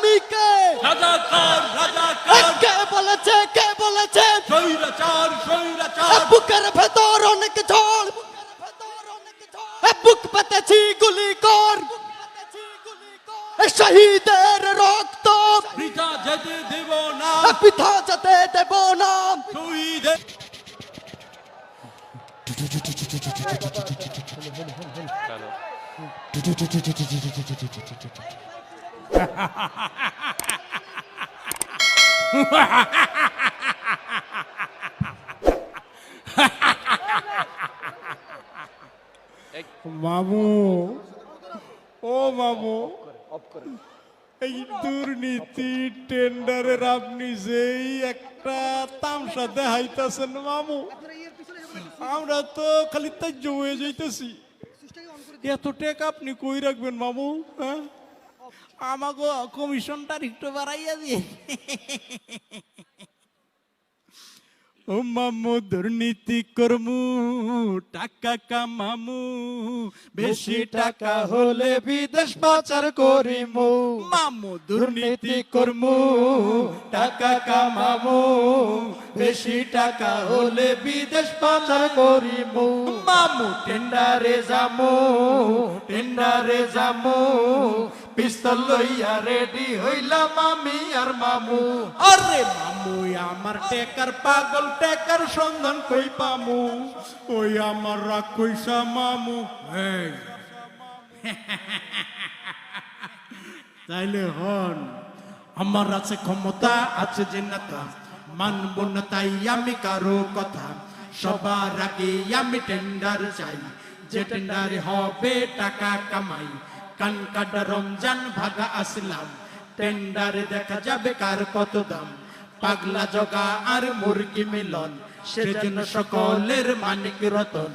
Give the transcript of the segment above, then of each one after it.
আমি কে রাজাকার। রাজাকার কে বলেছে কে বলেছে? স্বৈরাচার স্বৈরাচার। বুকের ভেতর অনেক ঝড়। বুক পেতেছি গুলি কর শহীদের রক্ত। বৃথা যেতে দেব না। পিঠা যেতে দেব না। শহীদের মামু ও মামু এই দুর্নীতি টেন্ডারের আপনি যেই একটা তামসা দেখাইতেছেন মামু আমরা তো খালি তাজ্য হয়ে যাইতেছি। এত টেক আপনি কই রাখবেন মামু হ্যাঁ? আমাকে কমিশনটা একটু বাড়াইয়া দিয়ে মামু, দুর্নীতি করমু, টাকা কামামু, বেশি টাকা হলে বিদেশ পাচার করিমু। মামু, দুর্নীতি করমু, টাকা কামামু, বেশি টাকা হলে বিদেশ পাচার করিমু। মামু টেন্ডারে যামু টেন্ডারে যামু পিস্তল লইয়া রেডি হইলাম আমি আর মামু। আরে মামু আমার টেকার পাগল, টেকার সন্ধান কই পামু? ওই আমার রাগ কইসা মামু। এই। তাইলে হন, আমার আছে ক্ষমতা, আছে যে নেতা মানব না তাই আমি কারও কথা। সবার আগে আমি টেন্ডার চাই। যে টেন্ডারে হবে, টাকা কামাই। কান কাটা রমজান ভাগা আসলাম। টেন্ডারে দেখা যাবে কার কত দাম। পাগলা জগা আর মুরগি মিলন, সেজন্য সকলের মানিক রতন।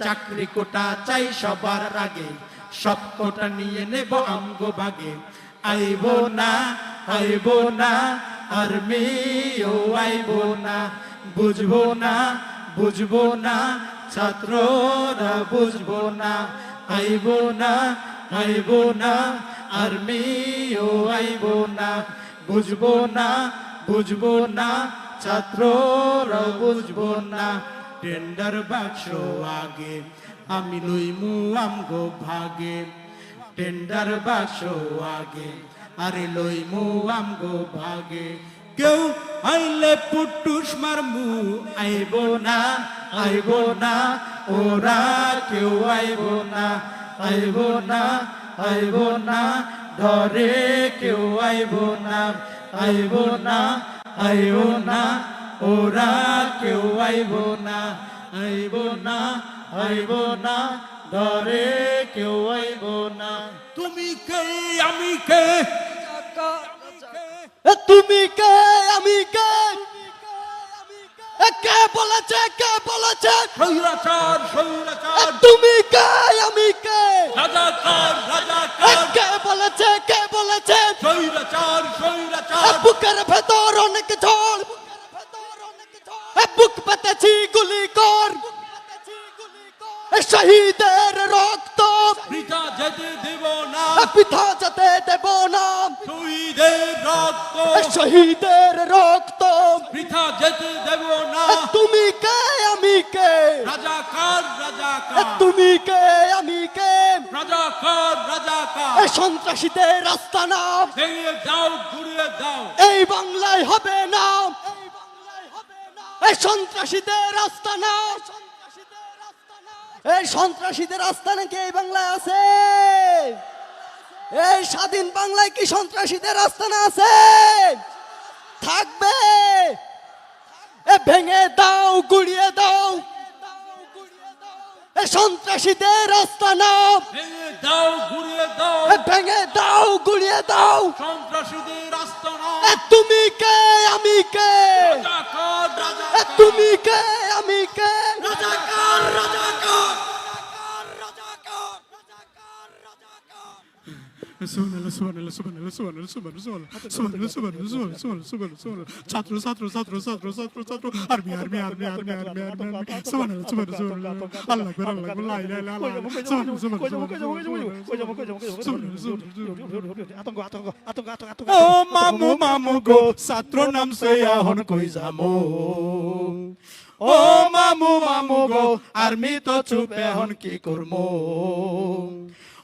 চাকরি কোটা চাই সবার আগে, সব কোটা নিয়ে নেব আমগো ভাগে। আইব না আইব না, আর্মি, ও আইব না। বুঝব না বুঝব না, ছাত্ররা বুঝব না। আইব না আইব না আর্মি ও আইব না, বুঝব না বুঝব না ছাত্ররা বুঝব না, টেন্ডার বাক্স আগে, আমি লইমু আমগো ভাগে, টেন্ডার বাক্স আগে, আরে লইমু আমগো ভাগে। কেউ আইলে পুটুস মারমু, আইব না আইব না, ওরা কেউ আইব না। আইব না আইব না ধরে কেউ আইব না আইব না আইব না ওরা কেউ আইব না আইব না আইব না ধরে কেউ আইব না। তুমি কে আমি কে? তুমি কে আমি কে? কে বলেছে কে বলেছে? স্বৈরাচার স্বৈরাচার তুমি কে আমি কে? রাজাকার রাজাকার কে বলেছে কে বলেছে? স্বৈরাচার স্বৈরাচার বুকের ভেতর অনেক ঝড় বুক পেতেছি গুলি কর। শহীদের রক্ত। বৃথা যেতে দেব না। পিঠা যেতে দেব না। শহীদের রক্ত। শহীদের রক্ত। বৃথা যেতে দেব না। তুমি কে? আমি কে? রাজাকার রাজাকার তুমি কে? আমি কে? রাজাকার রাজাকার এ, সন্ত্রাসীদের রাস্তা না ভেঙে দাও ঘুরিয়ে দাও। এই বাংলায় হবে না। এই সন্ত্রাসীদের রাস্তা না এই সন্ত্রাসীদের রাস্তা নাকি এই বাংলায় আছে? এই স্বাধীন বাংলায় কি সন্ত্রাসীদের রাস্তা না আছে? থাকবে। এ ভেঙে দাও গুড়িয়ে দাও। এ সন্ত্রাসীদের রাস্তা নাও। ভেঙে দাও ঘুরিয়ে দাও। এ ভেঙে দাও গুড়িয়ে দাও। সন্ত্রাসীদের আস্তনা এ তুমি কে আমি কে? রাজাকার এ রাজাকার তুমি কে আমি কে? রাজাকার ছাত্র ছাত্র ছাত্র ছাত্র ছাত্র ছাত্র army army army army army army army সুবহানাল্লাহ সুবহানাল্লাহ সুবহানাল্লাহ আল্লাহ আকবার আল্লাহ আকবার লা ইলাহা ইল্লাল্লাহ সুবহানাল্লাহ সুবহানাল্লাহ ও মামু মামু গো ছাত্র নাম সে এখন কই যামু ও মামু মামু গো আর্মি তো চুপ এখন কি করমু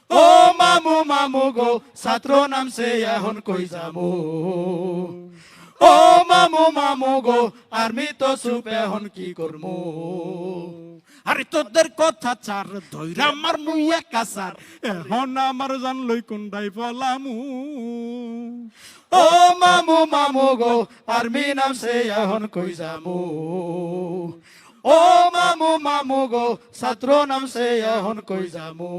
ও মামু মামু গো, ছাত্র নাম সে এখন কই যামু ও মামু মামু গো, আর্মি তো চুপ এখন কি করমু আরে তোদের কথা চার ধৈরা আমার মুইয়া কাসার এখন আমার জান লই কোনটাই পলামু। ও মামু মামু গো, আর্মি নাম সে এখন কই যামু ও মামু মামু গো ছাত্র নাম সে এখন কই যামু।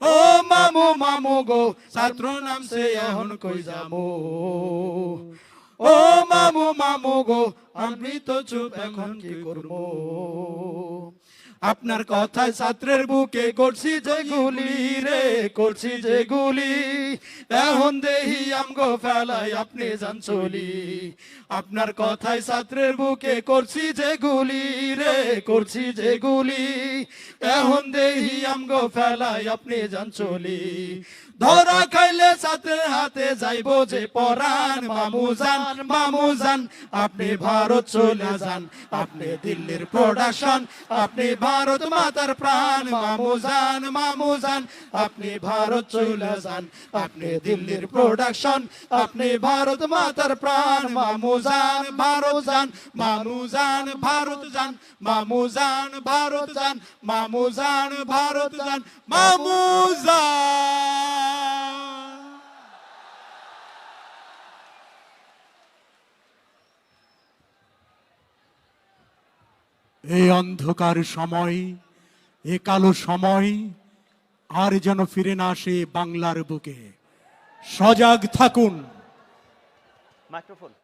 ও মামু মামু গো ছাত্র নাম সে এখন কই যামু। ও মামু মামু গো আমি তো চুপ এখন কি করব আপনার কথায় ছাত্রের বুকে করছি যে গুলি রে, করছি যে গুলি। এখন দেহি আমগো ফেলাই আপনি জান চলি। আপনার কথায় ছাত্রের বুকে করছি যে গুলি রে, করছি যে গুলি। এখন দেহি আমগো ফেলাই আপনি জান চলি। ধরা খাইলে ছাত্রের হাতে যাইব যে পরাণ। মামু যান মামু যান, আপনি ভারত চলে যান। আপনি দিল্লির প্রোডাকশন আপনি ভারত মাতার প্রাণ মামু যান মামু যান আপনি ভারত চলে যান, আপনি দিল্লির প্রোডাকশন আপনি ভারত মাতার প্রাণ মামু যান ভারত যান মামু যান ভারত যান মামু যান ভারত যান মামু যান ভারত যান মামু যান এই অন্ধকার সময়, এ কালো সময়, আর যেন ফিরে না আসে বাংলার বুকে। সজাগ থাকুন। মাইক্রোফোন।